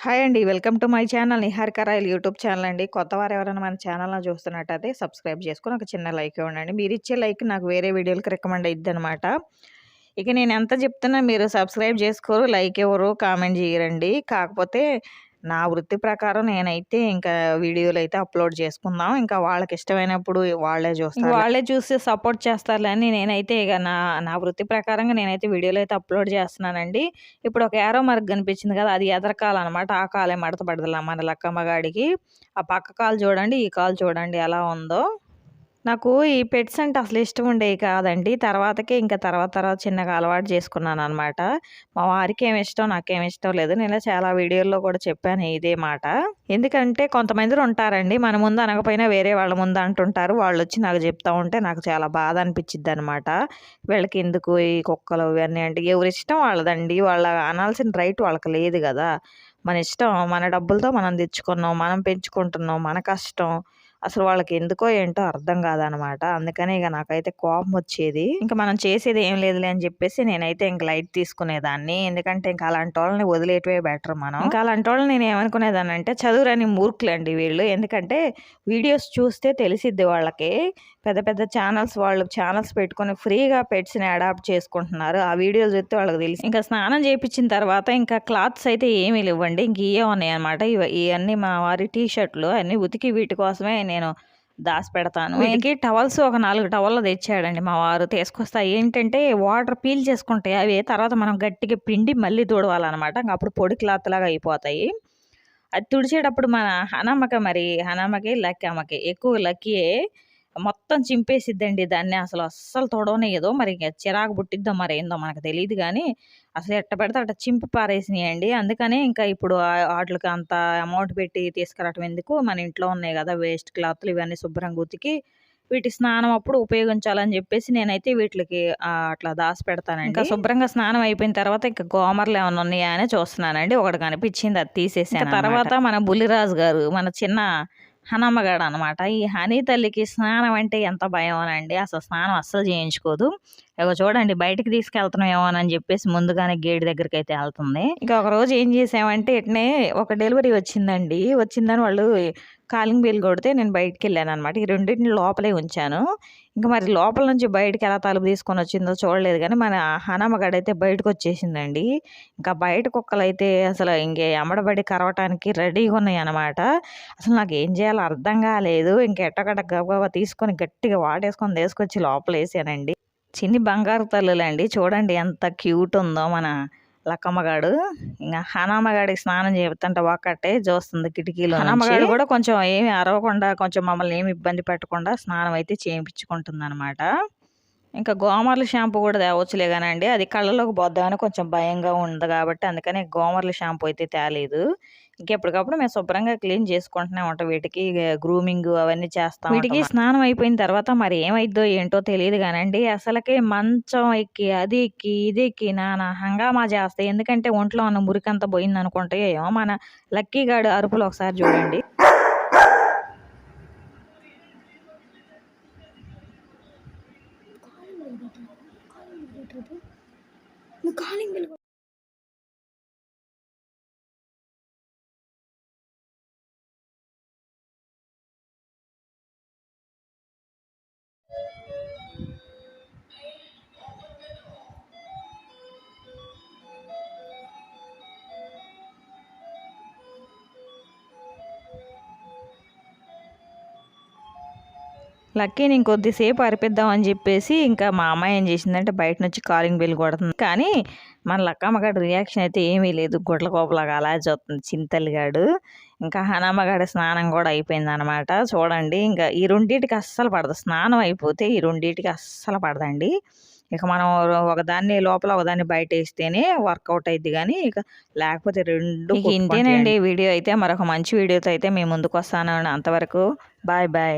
Hi అండి. Welcome to my channel Niharika royal YouTube channel అండి. కొత్త వారు ఎవరైనా మన ఛానల్లో చూస్తున్నట్టయితే సబ్స్క్రైబ్ చేసుకొని ఒక చిన్న లైక్ ఇవ్వండి మీరు ఇచ్చే లైక్ నాకు వేరే వీడియోలకు రికమెండ్ అయ్యిద్ది అనమాట ఇక నేను ఎంత చెప్తున్నా మీరు సబ్స్క్రైబ్ చేసుకోరు లైక్ ఎవరు కామెంట్ చేయరండి. కాకపోతే నా వృత్తి ప్రకారం నేనైతే ఇంకా వీడియోలు అయితే అప్లోడ్ చేసుకుందాం. ఇంకా వాళ్ళకి ఇష్టమైనప్పుడు వాళ్ళే చూస్తారు. వాళ్ళే చూసి సపోర్ట్ చేస్తారులే నేనైతే ఇక నా నా వృత్తి ప్రకారంగా నేనైతే వీడియోలు అయితే అప్లోడ్ చేస్తున్నానండి. ఇప్పుడు ఒక ఏరో మార్క్ కనిపించింది కదా అది ఎదరకాలన్నమాట ఆ కాలే మడత పడదల మన లక్కమ్మ గాడికి. ఆ పక్క కాలు చూడండి ఈ కాలు చూడండి ఎలా ఉందో. నాకు ఈ పెట్స్ అంటే అసలు ఇష్టం ఉండేవి కాదండి. తర్వాతకే ఇంకా తర్వాత తర్వాత చిన్నగా అలవాటు చేసుకున్నాను అనమాట మా వారికి ఏమి ఇష్టం నాకేం ఇష్టం లేదు. నేను చాలా వీడియోల్లో కూడా చెప్పాను ఇదే మాట. ఎందుకంటే కొంతమంది ఉంటారండి. మన ముందు అనకపోయినా వేరే వాళ్ళ ముందు అంటుంటారు. వాళ్ళు వచ్చి నాకు చెప్తా ఉంటే నాకు చాలా బాధ అనిపించిద్ది అనమాట వీళ్ళకి ఎందుకు ఈ కుక్కలు ఇవన్నీ అంటే ఎవరి ఇష్టం వాళ్ళదండి. వాళ్ళ అనాల్సిన రైట్ వాళ్ళకి లేదు కదా. మన ఇష్టం మన డబ్బులతో మనం తెచ్చుకున్నాం మనం పెంచుకుంటున్నాం మన కష్టం. అసలు వాళ్ళకి ఎందుకో ఏంటో అర్థం కాదనమాట. అందుకని ఇక నాకైతే కోపం వచ్చేది. ఇంకా మనం చేసేది ఏం లేదులే అని చెప్పేసి నేనైతే ఇంక లైట్ తీసుకునేదాన్ని. ఎందుకంటే ఇంకా అలాంటి వాళ్ళని వదిలేటవే బెటర్ మనం. ఇంకా అలాంటి వాళ్ళని నేను ఏమనుకునేదాన్ని అంటే చదువురని మూర్ఖులండి వీళ్ళు. ఎందుకంటే వీడియోస్ చూస్తే తెలిసిద్ది వాళ్ళకి. పెద్ద పెద్ద ఛానల్స్ వాళ్ళు ఛానల్స్ పెట్టుకొని ఫ్రీగా పెట్స్ని అడాప్ట్ చేసుకుంటున్నారు. ఆ వీడియోస్ చూస్తే వాళ్ళకి తెలిసి ఇంకా స్నానం చేయించిన తర్వాత ఇంకా క్లాత్స్ అయితే ఏమీ లేవండి. ఇంక ఇవే ఉన్నాయి అనమాట ఇవన్నీ మా వారి టీ షర్ట్లు అన్నీ ఉతికి వీటి కోసమే నేను దాసి పెడతాను వీటికి టవల్స్ ఒక నాలుగు టవల్లో తెచ్చాడండి మా వారు. తీసుకొస్తా. ఏంటంటే వాటర్ పీల్ చేసుకుంటాయి. అవి తర్వాత మనం గట్టిగా పిండి మళ్ళీ తుడవాలన్నమాట. అప్పుడు పొడి క్లాత్ లాగా అయిపోతాయి. అది తుడిచేటప్పుడు మన హనమ్మక మరి హనమ్మకి లక్కీ అమ్మకి. ఎక్కువ లక్కీయే. మొత్తం చింపేసిద్దండి దాన్ని. అసలు అస్సలు తొడవనియదు మరి చిరాకు పుట్టిద్దో మరి ఏందో మనకు తెలియదు కానీ అసలు ఎట్ట పెడితే అట్ట చింపి పారేసినాయండి. అందుకనే ఇంకా ఇప్పుడు వాటికి అంత అమౌంట్ పెట్టి తీసుకురావటం ఎందుకు? మన ఇంట్లో ఉన్నాయి కదా వేస్ట్ క్లాత్లు ఇవన్నీ శుభ్రంగా ఉతికి వీటి స్నానం అప్పుడు ఉపయోగించాలని చెప్పేసి నేనైతే వీటికి అట్లా దాసి పెడతానండి. ఇంకా శుభ్రంగా స్నానం అయిపోయిన తర్వాత ఇంకా గోమర్లు ఏమైనా ఉన్నాయా అని చూస్తున్నానండి. ఒకటి కనిపించింది అది తీసేసాను తర్వాత మన బుల్లిరాజు గారు మన చిన్న హనమ్మగాడు అనమాట ఈ హనీ తల్లికి స్నానం అంటే ఎంత భయం అనండి. అసలు స్నానం అస్సలు చేయించుకోదు. ఇక చూడండి బయటికి తీసుకెళ్తున్నాం అని చెప్పేసి ముందుగానే గేట్ దగ్గరికి అయితే వెళ్తుంది. ఇంకా ఒక రోజు ఏం చేసామంటే ఇట్నే ఒక డెలివరీ వచ్చిందండి. వచ్చిందని వాళ్ళు కాలింగ్ బీల్ కొడితే నేను బయటికి వెళ్ళాను అనమాట ఈ రెండింటిని లోపలే ఉంచాను. ఇంకా మరి లోపల నుంచి బయటకి ఎలా తలుపు తీసుకొని వచ్చిందో చూడలేదు కానీ మన హనమ్మగడైతే బయటకు వచ్చేసిందండి ఇంకా బయట కుక్కలు అయితే అసలు ఇంకే అమ్మడబడి కరవటానికి రెడీగా ఉన్నాయి అనమాట అసలు నాకు ఏం చేయాలో అర్థం కాలేదు. ఇంకెట్టగడ్డ గబగబా తీసుకొని గట్టిగా వాటేసుకొని తీసుకొచ్చి లోపల వేసానండి చిన్ని బంగారు తల్లులండి. చూడండి ఎంత క్యూట్ ఉందో మన లక్కమ్మగాడు. ఇంకా హనామగాడికి స్నానం చేస్తుంటే ఒక్కటే చూస్తుంది కిటికీలో హనామగాడు కూడా కొంచెం ఏమి అరవకుండా కొంచెం మమ్మల్ని ఏమి ఇబ్బంది పెట్టకుండా స్నానం అయితే చేయించుకుంటుంది అనమాట ఇంకా గోమర్ల షాంపూ కూడా తేవచ్చులే కానండి. అది కళ్ళలోకి పోద్దామని కొంచెం భయంగా ఉంది కాబట్టి అందుకని గోమర్ల షాంపూ అయితే తేలేదు. ఇంకెప్పటికప్పుడు మేము శుభ్రంగా క్లీన్ చేసుకుంటూనే ఉంటాం వీటికి గ్రూమింగ్ అవన్నీ చేస్తాం వీటికి స్నానం అయిపోయిన తర్వాత మరి ఏమైద్దో ఏంటో తెలియదు కానండి. అసలకే మంచం ఎక్కి అది ఎక్కి ఇది ఎక్కి నాన్న హంగామా చేస్తాయి. ఎందుకంటే ఒంట్లో ఉన్న మురికంతా పోయింది అనుకుంటే ఏమో మన లక్కీ గాడు అరుపులు ఒకసారి చూడండి. కాలింగ్ లక్కీని ఇంకొద్దిసేపు అరిపిద్దాం అని చెప్పేసి ఇంకా మా అమ్మాయి ఏం చేసిందంటే బయట నుంచి కాలింగ్ బెల్ కొడుతుంది. కానీ మన లక్కమ్మగాడు రియాక్షన్ అయితే ఏమీ లేదు. గుడ్ల కోపలాగా అలా చూస్తుంది చింతల్లిగాడు. ఇంకా హనమ్మగాడి స్నానం కూడా అయిపోయింది అనమాట చూడండి ఇంకా ఈ రెండింటికి అస్సలు పడదు. స్నానం అయిపోతే ఈ రెండింటికి అస్సలు పడదండి. ఇక మనం ఒకదాన్ని లోపల ఒకదాన్ని బయట వేస్తేనే వర్కౌట్ అయింది కానీ ఇక లేకపోతే రెండు ఇంతేనండి. వీడియో అయితే మరొక మంచి వీడియోతో అయితే మేము ముందుకు వస్తాను. అంతవరకు బాయ్ బాయ్.